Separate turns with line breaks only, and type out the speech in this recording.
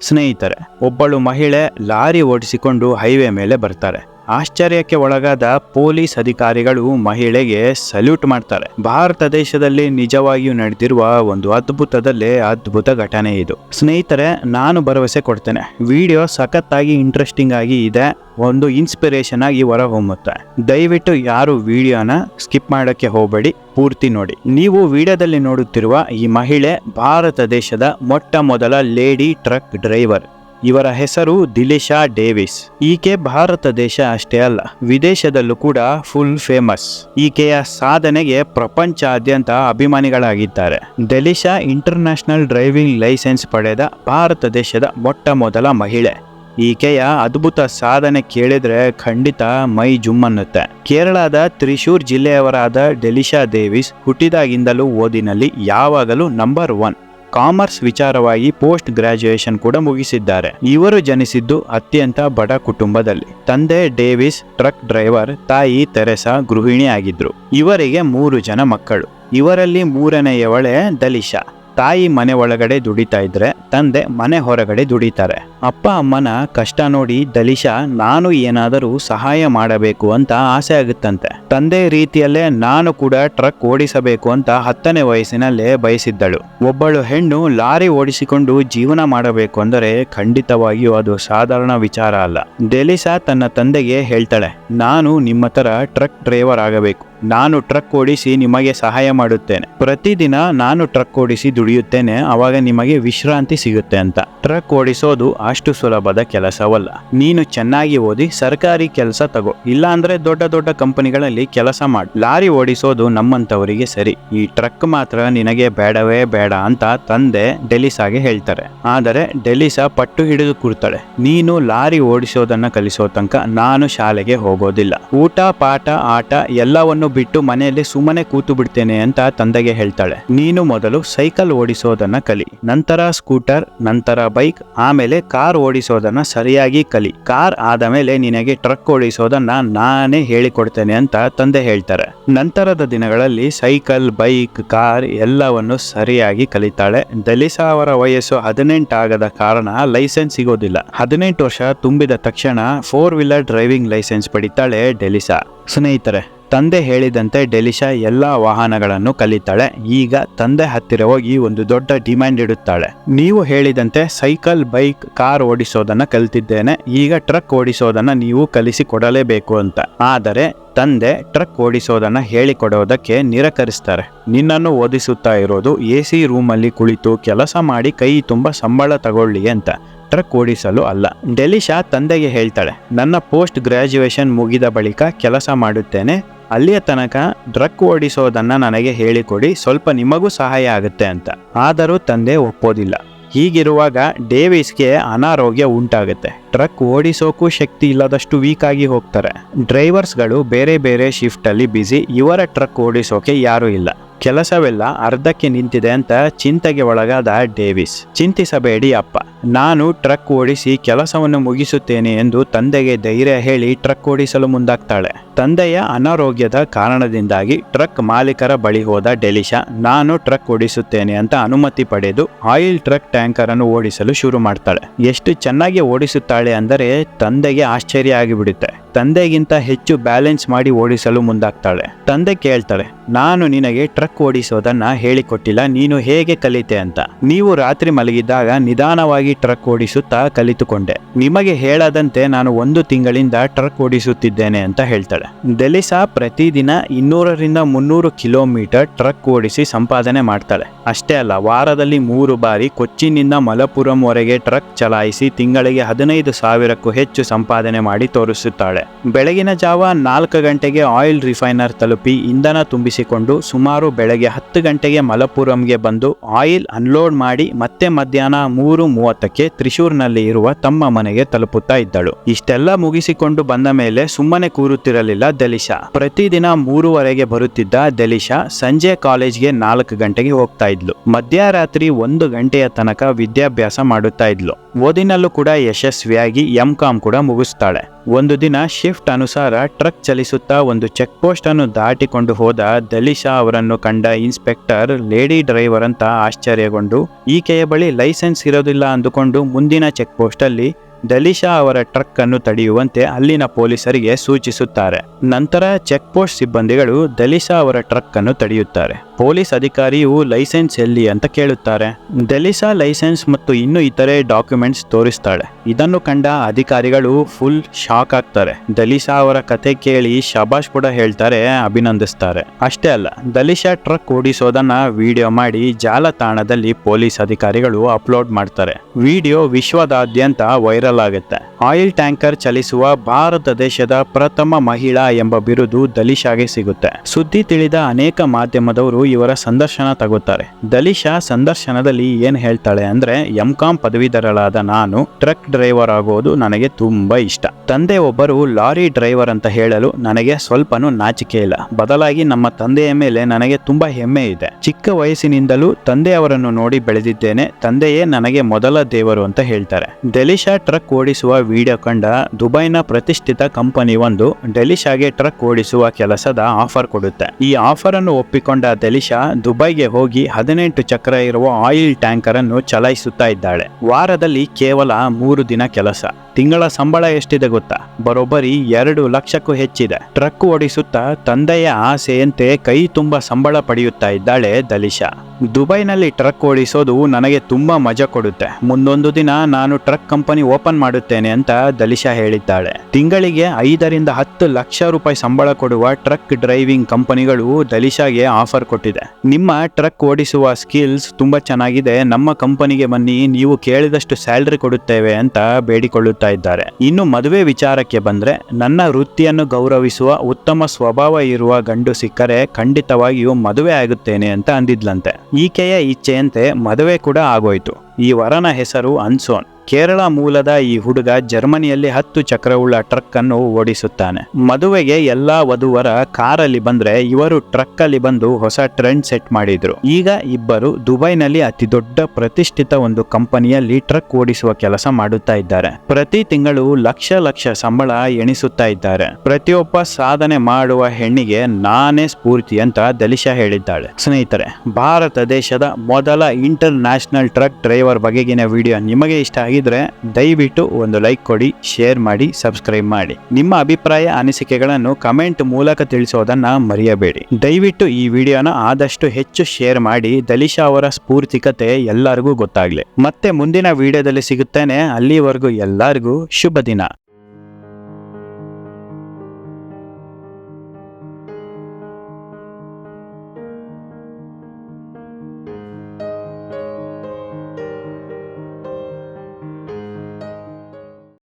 ಸ್ನೇಹಿತರೆ ಒಬ್ಬಳು ಮಹಿಳೆ ಲಾರಿ ಓಡಿಸಿಕೊಂಡು ಹೈವೇ ಮೇಲೆ ಬರ್ತಾರೆ. ಆಶ್ಚರ್ಯಕ್ಕೆ ಒಳಗಾದ ಪೊಲೀಸ್ ಅಧಿಕಾರಿಗಳು ಮಹಿಳೆಗೆ ಸಲ್ಯೂಟ್ ಮಾಡ್ತಾರೆ. ಭಾರತ ದೇಶದಲ್ಲಿ ನಿಜವಾಗಿಯೂ ನಡೆದಿರುವ ಒಂದು ಅದ್ಭುತದಲ್ಲೇ ಅದ್ಭುತ ಘಟನೆ ಇದು. ಸ್ನೇಹಿತರೆ, ನಾನು ಭರವಸೆ ಕೊಡ್ತೇನೆ. ವಿಡಿಯೋ ಸಖತ್ತಾಗಿ ಇಂಟ್ರೆಸ್ಟಿಂಗ್ ಆಗಿ ಇದೆ. ಒಂದು ಇನ್ಸ್ಪಿರೇಷನ್ ಆಗಿ ಹೊರಹೊಮ್ಮುತ್ತೆ. ದಯವಿಟ್ಟು ಯಾರು ವಿಡಿಯೋನ ಸ್ಕಿಪ್ ಮಾಡೋಕ್ಕೆ ಹೋಗಬೇಡಿ. ಪೂರ್ತಿ ನೋಡಿ. ನೀವು ವಿಡಿಯೋದಲ್ಲಿ ನೋಡುತ್ತಿರುವ ಈ ಮಹಿಳೆ ಭಾರತ ದೇಶದ ಮೊಟ್ಟ ಮೊದಲ ಲೇಡಿ ಟ್ರಕ್ ಡ್ರೈವರ್ ಇವರ ಹೆಸರು ದಿಲಿಶಾ ಡೇವಿಸ್. ಈಕೆ ಭಾರತ ದೇಶ ಅಷ್ಟೇ ಅಲ್ಲ, ವಿದೇಶದಲ್ಲೂ ಕೂಡ ಫುಲ್ ಫೇಮಸ್. ಈಕೆಯ ಸಾಧನೆಗೆ ಪ್ರಪಂಚಾದ್ಯಂತ ಅಭಿಮಾನಿಗಳಾಗಿದ್ದಾರೆ. ಡೆಲಿಶಾ ಇಂಟರ್ನ್ಯಾಷನಲ್ ಡ್ರೈವಿಂಗ್ ಲೈಸೆನ್ಸ್ ಪಡೆದ ಭಾರತ ದೇಶದ ಮೊಟ್ಟ ಮೊದಲ ಮಹಿಳೆ. ಈಕೆಯ ಅದ್ಭುತ ಸಾಧನೆ ಕೇಳಿದ್ರೆ ಖಂಡಿತ ಮೈ ಜುಮ್ಮನ್ನುತ್ತೆ ಕೇರಳದ ತ್ರಿಶೂರ್ ಜಿಲ್ಲೆಯವರಾದ ಡೆಲಿಶಾ ದೇವಿಸ್ ಹುಟ್ಟಿದಾಗಿಂದಲೂ ಓದಿನಲ್ಲಿ ಯಾವಾಗಲೂ ನಂಬರ್ ಒನ್ ಕಾಮರ್ಸ್ ವಿಚಾರವಾಗಿ ಪೋಸ್ಟ್ ಗ್ರಾಜುಯೇಷನ್ ಕೂಡ ಮುಗಿಸಿದ್ದಾರೆ. ಇವರು ಜನಿಸಿದ್ದು ಅತ್ಯಂತ ಬಡ ಕುಟುಂಬದಲ್ಲಿ. ತಂದೆ ಡೇವಿಸ್, ಟ್ರಕ್ ಡ್ರೈವರ್, ತಾಯಿ ತೆರೆಸಾ ಗೃಹಿಣಿ ಆಗಿದ್ರು ಇವರಿಗೆ ಮೂರು ಜನ ಮಕ್ಕಳು. ಇವರಲ್ಲಿ ಮೂರನೆಯವಳೆ ದಲಿಶಾ ತಾಯಿ ಮನೆ ಒಳಗಡೆ ದುಡಿತಾ ಇದ್ರೆ ತಂದೆ ಮನೆ ಹೊರಗಡೆ ದುಡಿತಾರೆ. ಅಪ್ಪ ಅಮ್ಮನ ಕಷ್ಟ ನೋಡಿ ದಲಿಶಾ, ನಾನು ಏನಾದರೂ ಸಹಾಯ ಮಾಡಬೇಕು ಅಂತ ಆಸೆ ಆಗುತ್ತಂತೆ. ತಂದೆ ರೀತಿಯಲ್ಲೇ ನಾನು ಕೂಡ ಟ್ರಕ್ ಓಡಿಸಬೇಕು ಅಂತ ಹತ್ತನೇ ವಯಸ್ಸಿನಲ್ಲೇ ಬಯಸಿದ್ದಳು. ಒಬ್ಬಳು ಹೆಣ್ಣು ಲಾರಿ ಓಡಿಸಿಕೊಂಡು ಜೀವನ ಮಾಡಬೇಕು ಅಂದರೆ ಖಂಡಿತವಾಗಿಯೂ ಅದು ಸಾಧಾರಣ ವಿಚಾರ ಅಲ್ಲ. ದಲಿಶಾ ತನ್ನ ತಂದೆಗೆ ಹೇಳ್ತಾಳೆ, ನಾನು ನಿಮ್ಮ ತರ ಟ್ರಕ್ ಡ್ರೈವರ್ ಆಗಬೇಕು. ನಾನು ಟ್ರಕ್ ಓಡಿಸಿ ನಿಮಗೆ ಸಹಾಯ ಮಾಡುತ್ತೇನೆ. ಪ್ರತಿದಿನ ನಾನು ಟ್ರಕ್ ಓಡಿಸಿ ದುಡಿಯುತ್ತೇನೆ, ಅವಾಗ ನಿಮಗೆ ವಿಶ್ರಾಂತಿ ಸಿಗುತ್ತೆ ಅಂತ. ಟ್ರಕ್ ಓಡಿಸೋದು ಅಷ್ಟು ಸುಲಭದ ಕೆಲಸವಲ್ಲ. ನೀನು ಚೆನ್ನಾಗಿ ಓದಿ, ಸರ್ಕಾರಿ ಕೆಲಸ ತಗೋ. ಇಲ್ಲ ಅಂದ್ರೆ ದೊಡ್ಡ ದೊಡ್ಡ ಕಂಪನಿಗಳಲ್ಲಿ ಕೆಲಸ ಮಾಡಿ. ಲಾರಿ ಓಡಿಸೋದು ನಮ್ಮಂತವರಿಗೆ ಸರಿ. ಈ ಟ್ರಕ್ ಮಾತ್ರ ನಿನಗೆ ಬೇಡವೇ ಬೇಡ ಅಂತ ತಂದೆ ಡೆಲಿಸಾಗೆ ಹೇಳ್ತಾರೆ. ಆದರೆ ಡೆಲಿಸಾ ಪಟ್ಟು ಹಿಡಿದು ಕೂರ್ತಾಳೆ ನೀನು ಲಾರಿ ಓಡಿಸೋದನ್ನ ಕಲಿಸೋ ತನಕ ನಾನು ಶಾಲೆಗೆ ಹೋಗೋದಿಲ್ಲ. ಊಟ, ಪಾಠ, ಆಟ ಎಲ್ಲವನ್ನು ಬಿಟ್ಟು ಮನೆಯಲ್ಲಿ ಸುಮ್ಮನೆ ಕೂತು ಬಿಡ್ತೇನೆ ಅಂತ ತಂದೆಗೆ ಹೇಳ್ತಾಳೆ. ನೀನು ಮೊದಲು ಸೈಕಲ್ ಓಡಿಸೋದನ್ನ ಕಲಿ, ನಂತರ ಸ್ಕೂಟರ್, ನಂತರ ಬೈಕ್, ಆಮೇಲೆ ಕಾರ್ ಓಡಿಸೋದನ್ನ ಸರಿಯಾಗಿ ಕಲಿ. ಕಾರ್ ಆದ ಮೇಲೆ ನಿನಗೆ ಟ್ರಕ್ ಓಡಿಸೋದನ್ನ ನಾನೇ ಹೇಳಿಕೊಡ್ತೇನೆ ಅಂತ ತಂದೆ ಹೇಳ್ತಾರೆ. ನಂತರದ ದಿನಗಳಲ್ಲಿ ಸೈಕಲ್, ಬೈಕ್, ಕಾರ್ ಎಲ್ಲವನ್ನು ಸರಿಯಾಗಿ ಕಲಿತಾಳೆ. ದಲಿಸಾ ಅವರ ವಯಸ್ಸು ಹದಿನೆಂಟಾಗದ ಕಾರಣ ಲೈಸೆನ್ಸ್ ಸಿಗೋದಿಲ್ಲ. ಹದಿನೆಂಟು ವರ್ಷ ತುಂಬಿದ ತಕ್ಷಣ ಫೋರ್ ವೀಲರ್ ಡ್ರೈವಿಂಗ್ ಲೈಸೆನ್ಸ್ ಪಡಿತಾಳೆ ಡೆಲಿಸಾ ಸ್ನೇಹಿತರೆ ತಂದೆ ಹೇಳಿದಂತೆ ಡೆಲಿಶಾ ಎಲ್ಲ ವಾಹನಗಳನ್ನು ಕಲಿತಾಳೆ. ಈಗ ತಂದೆ ಹತ್ತಿರ ಹೋಗಿ ಒಂದು ದೊಡ್ಡ ಡಿಮ್ಯಾಂಡ್ ಇಡುತ್ತಾಳೆ. ನೀವು ಹೇಳಿದಂತೆ ಸೈಕಲ್, ಬೈಕ್, ಕಾರ್ ಓಡಿಸೋದನ್ನ ಕಲಿತಿದ್ದೇನೆ. ಈಗ ಟ್ರಕ್ ಓಡಿಸೋದನ್ನ ನೀವು ಕಲಿಸಿ ಕೊಡಲೇಬೇಕು ಅಂತ. ಆದರೆ ತಂದೆ ಟ್ರಕ್ ಓಡಿಸೋದನ್ನ ಹೇಳಿಕೊಡೋದಕ್ಕೆ ನಿರಾಕರಿಸ್ತಾರೆ. ನಿನ್ನನ್ನು ಓದಿಸುತ್ತಾ ಇರೋದು ಎ ಸಿ ರೂಮಲ್ಲಿ ಕುಳಿತು ಕೆಲಸ ಮಾಡಿ ಕೈ ತುಂಬ ಸಂಬಳ ತಗೊಳ್ಳಿ ಅಂತ. ಟ್ರಕ್ ಓಡಿಸಲು ಅಲ್ಲ. ಡೆಲಿಶಾ ತಂದೆಗೆ ಹೇಳ್ತಾಳೆ, ನನ್ನ ಪೋಸ್ಟ್ ಗ್ರಾಜ್ಯುಯೇಷನ್ ಮುಗಿದ ಬಳಿಕ ಕೆಲಸ ಮಾಡುತ್ತೇನೆ. ಅಲ್ಲಿಯ ತನಕ ಟ್ರಕ್ ಓಡಿಸೋದನ್ನ ನನಗೆ ಹೇಳಿಕೊಡಿ, ಸ್ವಲ್ಪ ನಿಮಗೂ ಸಹಾಯ ಆಗುತ್ತೆ ಅಂತ. ಆದರೂ ತಂದೆ ಒಪ್ಪೋದಿಲ್ಲ. ಹೀಗಿರುವಾಗ ಡೇವಿಸ್ಗೆ ಅನಾರೋಗ್ಯ ಉಂಟಾಗುತ್ತೆ. ಟ್ರಕ್ ಓಡಿಸೋಕ್ಕೂ ಶಕ್ತಿ ಇಲ್ಲದಷ್ಟು ವೀಕ್ ಆಗಿ ಹೋಗ್ತಾರೆ. ಡ್ರೈವರ್ಸ್ಗಳು ಬೇರೆ ಬೇರೆ ಶಿಫ್ಟ್ ಅಲ್ಲಿ ಬಿಸಿ ಇವರ ಟ್ರಕ್ ಓಡಿಸೋಕೆ ಯಾರೂ ಇಲ್ಲ. ಕೆಲಸವೆಲ್ಲ ಅರ್ಧಕ್ಕೆ ನಿಂತಿದೆ ಅಂತ ಚಿಂತೆಗೆ ಒಳಗಾದ ಡೇವಿಸ್. ಚಿಂತಿಸಬೇಡಿ ಅಪ್ಪ. ನಾನು ಟ್ರಕ್ ಓಡಿಸಿ ಕೆಲಸವನ್ನು ಮುಗಿಸುತ್ತೇನೆ ಎಂದು ತಂದೆಗೆ ಧೈರ್ಯ ಹೇಳಿ ಟ್ರಕ್ ಓಡಿಸಲು ಮುಂದಾಗ್ತಾಳೆ. ತಂದೆಯ ಅನಾರೋಗ್ಯದ ಕಾರಣದಿಂದಾಗಿ ಟ್ರಕ್ ಮಾಲೀಕರ ಬಳಿ ಹೋದ ಡೆಲಿಶಾ ನಾನು ಟ್ರಕ್ ಓಡಿಸುತ್ತೇನೆ ಅಂತ ಅನುಮತಿ ಪಡೆದು ಆಯಿಲ್ ಟ್ರಕ್ ಟ್ಯಾಂಕರ್ ಅನ್ನು ಓಡಿಸಲು ಶುರು ಮಾಡ್ತಾಳೆ. ಎಷ್ಟು ಚೆನ್ನಾಗಿ ಓಡಿಸುತ್ತಾಳೆ ಅಂದರೆ ತಂದೆಗೆ ಆಶ್ಚರ್ಯ ಆಗಿಬಿಡುತ್ತೆ. ತಂದೆಗಿಂತ ಹೆಚ್ಚು ಬ್ಯಾಲೆನ್ಸ್ ಮಾಡಿ ಓಡಿಸಲು ಮುಂದಾಗ್ತಾಳೆ. ತಂದೆ ಕೇಳ್ತಾಳೆ, ನಾನು ನಿನಗೆ ಟ್ರಕ್ ಓಡಿಸೋದನ್ನ ಹೇಳಿಕೊಟ್ಟಿಲ್ಲ, ನೀನು ಹೇಗೆ ಕಲಿತೆ ಅಂತ? ನೀವು ರಾತ್ರಿ ಮಲಗಿದ್ದಾಗ ನಿಧಾನವಾಗಿ ಟ್ರಕ್ ಓಡಿಸುತ್ತಾ ಕಲಿತುಕೊಂಡೆ. ನಿಮಗೆ ಹೇಳದಂತೆ ನಾನು ಒಂದು ತಿಂಗಳಿಂದ ಟ್ರಕ್ ಓಡಿಸುತ್ತಿದ್ದೇನೆ ಅಂತ ಹೇಳ್ತಾಳೆ. ದೆಲಿಸಾ ಪ್ರತಿದಿನ ಇನ್ನೂರರಿಂದ ಮುನ್ನೂರು ಕಿಲೋಮೀಟರ್ ಟ್ರಕ್ ಓಡಿಸಿ ಸಂಪಾದನೆ ಮಾಡ್ತಾಳೆ. ಅಷ್ಟೇ ಅಲ್ಲ, ವಾರದಲ್ಲಿ ಮೂರು ಬಾರಿ ಕೊಚ್ಚಿನಿಂದ ಮಲಪುರಂವರೆಗೆ ಟ್ರಕ್ ಚಲಾಯಿಸಿ ತಿಂಗಳಿಗೆ ಹದಿನೈದು ಸಾವಿರಕ್ಕೂ ಹೆಚ್ಚು ಸಂಪಾದನೆ ಮಾಡಿ ತೋರಿಸುತ್ತಾಳೆ. ಬೆಳಗಿನ ಜಾವ ನಾಲ್ಕು ಗಂಟೆಗೆ ಆಯಿಲ್ ರಿಫೈನರ್ ತಲುಪಿ ಇಂಧನ ತುಂಬಿಸಿಕೊಂಡು ಸುಮಾರು ಬೆಳಗ್ಗೆ ಹತ್ತು ಗಂಟೆಗೆ ಮಲಪುರಂಗೆ ಬಂದು ಆಯಿಲ್ ಅನ್ಲೋಡ್ ಮಾಡಿ ಮತ್ತೆ ಮಧ್ಯಾಹ್ನ ಮೂರು ಮೂವತ್ತಕ್ಕೆ ತ್ರಿಶೂರ್ನಲ್ಲಿ ಇರುವ ತಮ್ಮ ಮನೆಗೆ ತಲುಪುತ್ತಾ ಇದ್ದಳು. ಇಷ್ಟೆಲ್ಲ ಮುಗಿಸಿಕೊಂಡು ಬಂದ ಮೇಲೆ ಸುಮ್ಮನೆ ಕೂರುತ್ತಿರಲಿಲ್ಲ ದಲಿಶಾ. ಪ್ರತಿದಿನ ಮೂರುವರೆಗೆ ಬರುತ್ತಿದ್ದ ದಲಿಶಾ ಸಂಜೆ ಕಾಲೇಜ್ಗೆ ನಾಲ್ಕು ಗಂಟೆಗೆ ಹೋಗ್ತಾ ಇದ್ಲು. ಮಧ್ಯರಾತ್ರಿ ಒಂದು ಗಂಟೆಯ ತನಕ ವಿದ್ಯಾಭ್ಯಾಸ ಮಾಡುತ್ತಾ ಇದ್ಲು. ಓದಿನಲ್ಲೂ ಕೂಡ ಯಶಸ್ವಿಯಾಗಿ ಎಂ ಕಾಮ್ ಕೂಡ ಮುಗಿಸ್ತಾಳೆ. ಒಂದು ದಿನ ಶಿಫ್ಟ್ ಅನುಸಾರ ಟ್ರಕ್ ಚಲಿಸುತ್ತಾ ಒಂದು ಚೆಕ್ ಪೋಸ್ಟ್ ಅನ್ನು ದಾಟಿಕೊಂಡು ಹೋದ ದಲಿಶಾ ಅವರನ್ನು ಕಂಡ ಇನ್ಸ್ಪೆಕ್ಟರ್ ಲೇಡಿ ಡ್ರೈವರ್ ಅಂತ ಆಶ್ಚರ್ಯಗೊಂಡು, ಈಕೆಯ ಬಳಿ ಲೈಸೆನ್ಸ್ ಇರೋದಿಲ್ಲ ಅಂದುಕೊಂಡು ಮುಂದಿನ ಚೆಕ್ ಪೋಸ್ಟ್ ಅಲ್ಲಿ ದಲಿಶಾ ಅವರ ಟ್ರಕ್ ಅನ್ನು ತಡೆಯುವಂತೆ ಅಲ್ಲಿನ ಪೊಲೀಸರಿಗೆ ಸೂಚಿಸುತ್ತಾರೆ. ನಂತರ ಚೆಕ್ ಪೋಸ್ಟ್ ಸಿಬ್ಬಂದಿಗಳು ದಲಿಶಾ ಅವರ ಟ್ರಕ್ ಅನ್ನು ತಡೆಯುತ್ತಾರೆ. ಪೊಲೀಸ್ ಅಧಿಕಾರಿಯು ಲೈಸೆನ್ಸ್ ಎಲ್ಲಿ ಅಂತ ಕೇಳುತ್ತಾರೆ. ದಲಿಸಾ ಲೈಸೆನ್ಸ್ ಮತ್ತು ಇನ್ನು ಇತರೆ ಡಾಕ್ಯುಮೆಂಟ್ಸ್ ತೋರಿಸ್ತಾಳೆ. ಇದನ್ನು ಕಂಡ ಅಧಿಕಾರಿಗಳು ಫುಲ್ ಶಾಕ್ ಆಗ್ತಾರೆ. ದಲಿಶಾ ಅವರ ಕತೆ ಕೇಳಿ ಶಬಾಷ್ ಕೂಡ ಹೇಳ್ತಾರೆ, ಅಭಿನಂದಿಸ್ತಾರೆ. ಅಷ್ಟೇ ಅಲ್ಲ, ದಲಿಶಾ ಟ್ರಕ್ ಓಡಿಸೋದನ್ನ ವಿಡಿಯೋ ಮಾಡಿ ಜಾಲತಾಣದಲ್ಲಿ ಪೊಲೀಸ್ ಅಧಿಕಾರಿಗಳು ಅಪ್ಲೋಡ್ ಮಾಡ್ತಾರೆ. ವಿಡಿಯೋ ವಿಶ್ವದಾದ್ಯಂತ ವೈರಲ್ ಆಯಿಲ್ ಟ್ಯಾಂಕರ್ ಚಲಿಸುವ ಭಾರತ ದೇಶದ ಪ್ರಥಮ ಮಹಿಳಾ ಎಂಬ ಬಿರುದು ದಲಿಶಾಗೆ ಸಿಗುತ್ತೆ. ಸುದ್ದಿ ತಿಳಿದ ಅನೇಕ ಮಾಧ್ಯಮದವರು ಇವರ ಸಂದರ್ಶನ ತಗೋತಾರೆ. ದಲಿಶಾ ಸಂದರ್ಶನದಲ್ಲಿ ಏನ್ ಹೇಳ್ತಾಳೆ ಅಂದ್ರೆ ಎಂ ಕಾಂ ಪದವೀಧರಳಾದ ನಾನು, ಟ್ರಕ್ ಡ್ರೈವರ್ ಆಗೋದು ನನಗೆ ತುಂಬಾ ಇಷ್ಟ. ತಂದೆ ಒಬ್ಬರು ಲಾರಿ ಡ್ರೈವರ್ ಅಂತ ಹೇಳಲು ನನಗೆ ಸ್ವಲ್ಪನೂ ನಾಚಿಕೆ ಇಲ್ಲ. ಬದಲಾಗಿ ನಮ್ಮ ತಂದೆಯ ಮೇಲೆ ನನಗೆ ತುಂಬಾ ಹೆಮ್ಮೆ ಇದೆ. ಚಿಕ್ಕ ವಯಸ್ಸಿನಿಂದಲೂ ತಂದೆಯವರನ್ನು ನೋಡಿ ಬೆಳೆದಿದ್ದೇನೆ. ತಂದೆಯೇ ನನಗೆ ಮೊದಲ ದೇವರು ಅಂತ ಹೇಳ್ತಾರೆ. ದಲಿಶಾ ಟ್ರಕ್ ಓಡಿಸುವ ವಿಡಿಯೋ ಕಂಡ ದುಬೈನ ಪ್ರತಿಷ್ಠಿತ ಕಂಪನಿ ಒಂದು ಡೆಲಿಶಾಗೆ ಟ್ರಕ್ ಓಡಿಸುವ ಕೆಲಸದ ಆಫರ್ ಕೊಡುತ್ತೆ. ಈ ಆಫರ್ ಅನ್ನು ಒಪ್ಪಿಕೊಂಡ ಡೆಲಿಶಾ ದುಬೈಗೆ ಹೋಗಿ ಹದಿನೆಂಟು ಚಕ್ರ ಇರುವ ಆಯಿಲ್ ಟ್ಯಾಂಕರ್ ಅನ್ನು ಚಲಾಯಿಸುತ್ತಾ ಇದ್ದಾಳೆ. ವಾರದಲ್ಲಿ ಕೇವಲ ಮೂರು ದಿನ ಕೆಲಸ. ತಿಂಗಳ ಸಂಬಳ ಎಷ್ಟಿದೆ ಗೊತ್ತಾ? ಬರೋಬ್ಬರಿ ಎರಡು ಲಕ್ಷಕ್ಕೂ ಹೆಚ್ಚಿದೆ. ಟ್ರಕ್ ಓಡಿಸುತ್ತಾ ತಂದೆಯ ಆಸೆಯಂತೆ ಕೈ ತುಂಬ ಸಂಬಳ ಪಡೆಯುತ್ತಾ ಇದ್ದಾಳೆ ದಲಿಶಾ ದುಬೈನಲ್ಲಿ ಟ್ರಕ್ ಓಡಿಸೋದು ನನಗೆ ತುಂಬ ಮಜಾ ಕೊಡುತ್ತೆ. ಮುಂದೊಂದು ದಿನ ನಾನು ಟ್ರಕ್ ಕಂಪನಿ ಓಪನ್ ಮಾಡುತ್ತೇನೆ ಅಂತ ದಲಿಶಾ ಹೇಳಿದ್ದಾಳೆ. ತಿಂಗಳಿಗೆ ಐದರಿಂದ ಹತ್ತು ಲಕ್ಷ ರೂಪಾಯಿ ಸಂಬಳ ಕೊಡುವ ಟ್ರಕ್ ಡ್ರೈವಿಂಗ್ ಕಂಪನಿಗಳು ದಲಿಶಾಗೆ ಆಫರ್ ಕೊಟ್ಟಿದೆ. ನಿಮ್ಮ ಟ್ರಕ್ ಓಡಿಸುವ ಸ್ಕಿಲ್ಸ್ ತುಂಬಾ ಚೆನ್ನಾಗಿದೆ. ನಮ್ಮ ಕಂಪನಿಗೆ ಬನ್ನಿ, ನೀವು ಕೇಳಿದಷ್ಟು ಸ್ಯಾಲ್ರಿ ಕೊಡುತ್ತೇವೆ ಅಂತ ಬೇಡಿಕೊಳ್ಳುತ್ತಾ ಇದ್ದಾರೆ. ಇನ್ನು ಮದುವೆ ವಿಚಾರಕ್ಕೆ ಬಂದ್ರೆ, ನನ್ನ ವೃತ್ತಿಯನ್ನು ಗೌರವಿಸುವ ಉತ್ತಮ ಸ್ವಭಾವ ಇರುವ ಗಂಡು ಸಿಕ್ಕರೆ ಖಂಡಿತವಾಗಿಯೂ ಮದುವೆ ಆಗುತ್ತೇನೆ ಅಂತ ಅಂದಿದ್ಲಂತೆ. ಈಕೆಯ ಇಚ್ಛೆಯಂತೆ ಮದುವೆ ಕೂಡ ಆಗೋಯ್ತು. ಈ ವರನ ಹೆಸರು ಅನ್ಸೋನ್. ಕೇರಳ ಮೂಲದ ಈ ಹುಡುಗ ಜರ್ಮನಿಯಲ್ಲಿ ಹತ್ತು ಚಕ್ರವುಳ್ಳ ಟ್ರಕ್ ಅನ್ನು ಓಡಿಸುತ್ತಾನೆ. ಮದುವೆಗೆ ಎಲ್ಲಾ ವಧುವರ ಕಾರಲ್ಲಿ ಬಂದ್ರೆ ಇವರು ಟ್ರಕ್ ಅಲ್ಲಿ ಬಂದು ಹೊಸ ಟ್ರೆಂಡ್ ಸೆಟ್ ಮಾಡಿದ್ರು. ಈಗ ಇಬ್ಬರು ದುಬೈನಲ್ಲಿ ಅತಿ ದೊಡ್ಡ ಪ್ರತಿಷ್ಠಿತ ಒಂದು ಕಂಪನಿಯಲ್ಲಿ ಟ್ರಕ್ ಓಡಿಸುವ ಕೆಲಸ ಮಾಡುತ್ತಾ ಇದ್ದಾರೆ. ಪ್ರತಿ ತಿಂಗಳು ಲಕ್ಷ ಲಕ್ಷ ಸಂಬಳ ಎಣಿಸುತ್ತಾ ಇದ್ದಾರೆ. ಪ್ರತಿಯೊಬ್ಬ ಸಾಧನೆ ಮಾಡುವ ಹೆಣ್ಣಿಗೆ ನಾನೇ ಸ್ಫೂರ್ತಿ ಅಂತ ದಲಿಶಾ ಹೇಳಿದ್ದಾಳೆ. ಸ್ನೇಹಿತರೆ, ಭಾರತ ದೇಶದ ಮೊದಲ ಇಂಟರ್ ನ್ಯಾಷನಲ್ ಟ್ರಕ್ ಡ್ರೈವರ್ ಬಗೆಗಿನ ವಿಡಿಯೋ ನಿಮಗೆ ಇಷ್ಟ ಆಗಿದ್ರೆ ದಯವಿಟ್ಟು ಒಂದು ಲೈಕ್ ಕೊಡಿ ಶೇರ್ ಮಾಡಿ ಸಬ್ಸ್ಕ್ರೈಬ್ ಮಾಡಿ. ನಿಮ್ಮ ಅಭಿಪ್ರಾಯ, ಅನಿಸಿಕೆಗಳನ್ನು ಕಮೆಂಟ್ ಮೂಲಕ ತಿಳಿಸೋದನ್ನ ಮರೆಯಬೇಡಿ. ದಯವಿಟ್ಟು ಈ ವಿಡಿಯೋನ ಆದಷ್ಟು ಹೆಚ್ಚು ಶೇರ್ ಮಾಡಿ, ದಲಿಶಾ ಅವರ ಸ್ಫೂರ್ತಿಕತೆ ಎಲ್ಲರಿಗೂ ಗೊತ್ತಾಗ್ಲಿ. ಮತ್ತೆ ಮುಂದಿನ ವಿಡಿಯೋದಲ್ಲಿ ಸಿಗುತ್ತೇನೆ. ಅಲ್ಲಿವರೆಗೂ ಎಲ್ಲರಿಗೂ ಶುಭ ದಿನ.